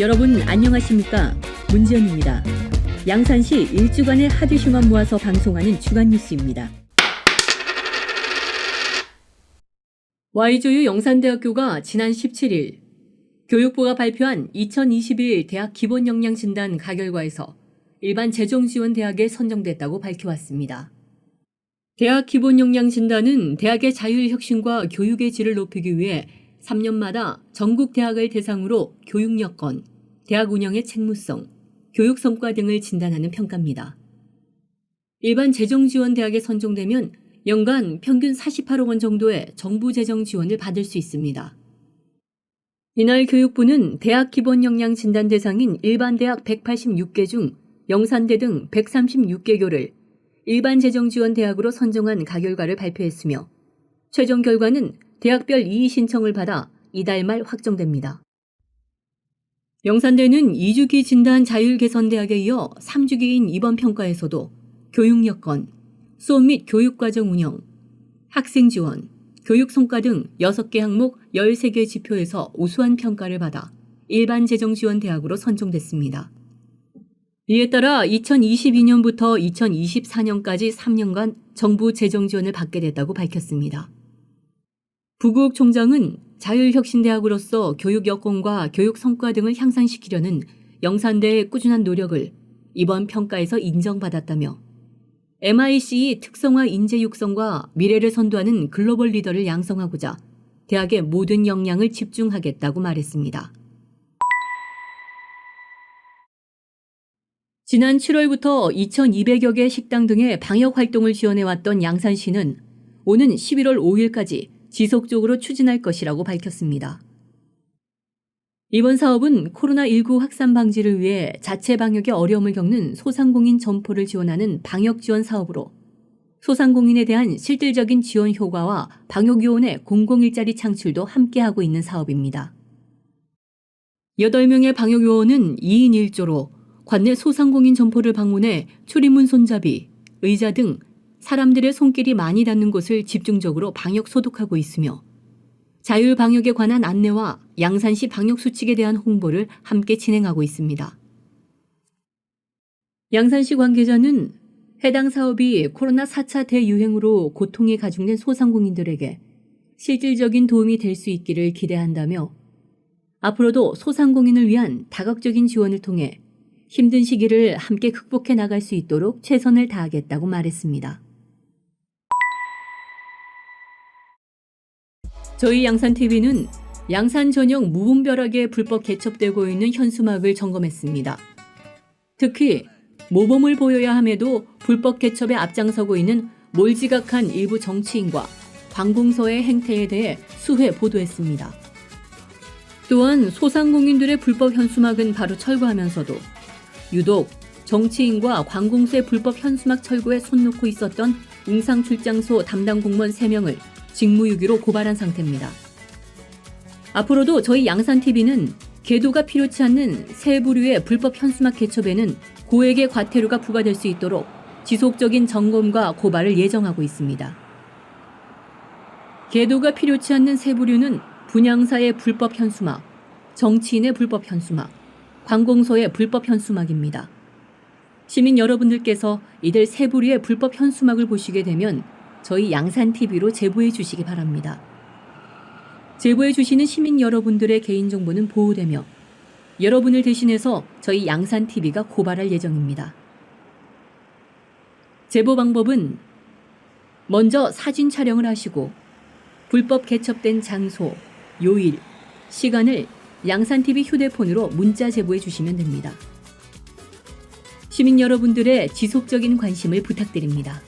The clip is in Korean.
여러분 안녕하십니까? 문지연입니다. 양산시 일주간의 하드휴먼 모아서 방송하는 주간 뉴스입니다. Y조유 영산대학교가 지난 17일 교육부가 발표한 2021 대학 기본 역량 진단 가결과에서 일반 재정 지원 대학에 선정됐다고 밝혀왔습니다. 대학 기본 역량 진단은 대학의 자율 혁신과 교육의 질을 높이기 위해 3년마다 전국 대학을 대상으로 교육 여건, 대학 운영의 책무성, 교육 성과 등을 진단하는 평가입니다. 일반 재정 지원 대학에 선정되면 연간 평균 48억 원 정도의 정부 재정 지원을 받을 수 있습니다. 이날 교육부는 대학 기본 역량 진단 대상인 일반 대학 186개 중 영산대 등 136개교를 일반 재정 지원 대학으로 선정한 가결과를 발표했으며 최종 결과는 대학별 이의 신청을 받아 이달 말 확정됩니다. 영산대는 2주기 진단 자율 개선 대학에 이어 3주기인 이번 평가에서도 교육 여건, 수업 및 교육 과정 운영, 학생 지원, 교육 성과 등 6개 항목 13개 지표에서 우수한 평가를 받아 일반 재정 지원 대학으로 선정됐습니다. 이에 따라 2022년부터 2024년까지 3년간 정부 재정 지원을 받게 됐다고 밝혔습니다. 부국 총장은 자율혁신대학으로서 교육 여건과 교육 성과 등을 향상시키려는 영산대의 꾸준한 노력을 이번 평가에서 인정받았다며 MICE 특성화 인재 육성과 미래를 선도하는 글로벌 리더를 양성하고자 대학의 모든 역량을 집중하겠다고 말했습니다. 지난 7월부터 2,200여 개 식당 등의 방역 활동을 지원해왔던 양산시는 오는 11월 5일까지 지속적으로 추진할 것이라고 밝혔습니다. 이번 사업은 코로나19 확산 방지를 위해 자체 방역에 어려움을 겪는 소상공인 점포를 지원하는 방역 지원 사업으로 소상공인에 대한 실질적인 지원 효과와 방역요원의 공공일자리 창출도 함께하고 있는 사업입니다. 8명의 방역요원은 2인 1조로 관내 소상공인 점포를 방문해 출입문 손잡이, 의자 등 사람들의 손길이 많이 닿는 곳을 집중적으로 방역 소독하고 있으며 자율 방역에 관한 안내와 양산시 방역 수칙에 대한 홍보를 함께 진행하고 있습니다. 양산시 관계자는 해당 사업이 코로나 4차 대유행으로 고통에 가중된 소상공인들에게 실질적인 도움이 될 수 있기를 기대한다며 앞으로도 소상공인을 위한 다각적인 지원을 통해 힘든 시기를 함께 극복해 나갈 수 있도록 최선을 다하겠다고 말했습니다. 저희 양산TV는 양산 전용 무분별하게 불법 개첩되고 있는 현수막을 점검했습니다. 특히 모범을 보여야 함에도 불법 개첩에 앞장서고 있는 몰지각한 일부 정치인과 관공서의 행태에 대해 수회 보도했습니다. 또한 소상공인들의 불법 현수막은 바로 철거하면서도 유독 정치인과 관공서의 불법 현수막 철거에 손 놓고 있었던 웅상 출장소 담당 공무원 3명을 직무유기로 고발한 상태입니다. 앞으로도 저희 양산TV는 계도가 필요치 않는 세 부류의 불법 현수막 개첩에는 고액의 과태료가 부과될 수 있도록 지속적인 점검과 고발을 예정하고 있습니다. 계도가 필요치 않는 세 부류는 분양사의 불법 현수막, 정치인의 불법 현수막, 관공서의 불법 현수막입니다. 시민 여러분들께서 이들 세 부류의 불법 현수막을 보시게 되면 저희 양산TV로 제보해 주시기 바랍니다. 제보해 주시는 시민 여러분들의 개인정보는 보호되며 여러분을 대신해서 저희 양산TV가 고발할 예정입니다. 제보 방법은 먼저 사진 촬영을 하시고 불법 개첩된 장소, 요일, 시간을 양산TV 휴대폰으로 문자 제보해 주시면 됩니다. 시민 여러분들의 지속적인 관심을 부탁드립니다.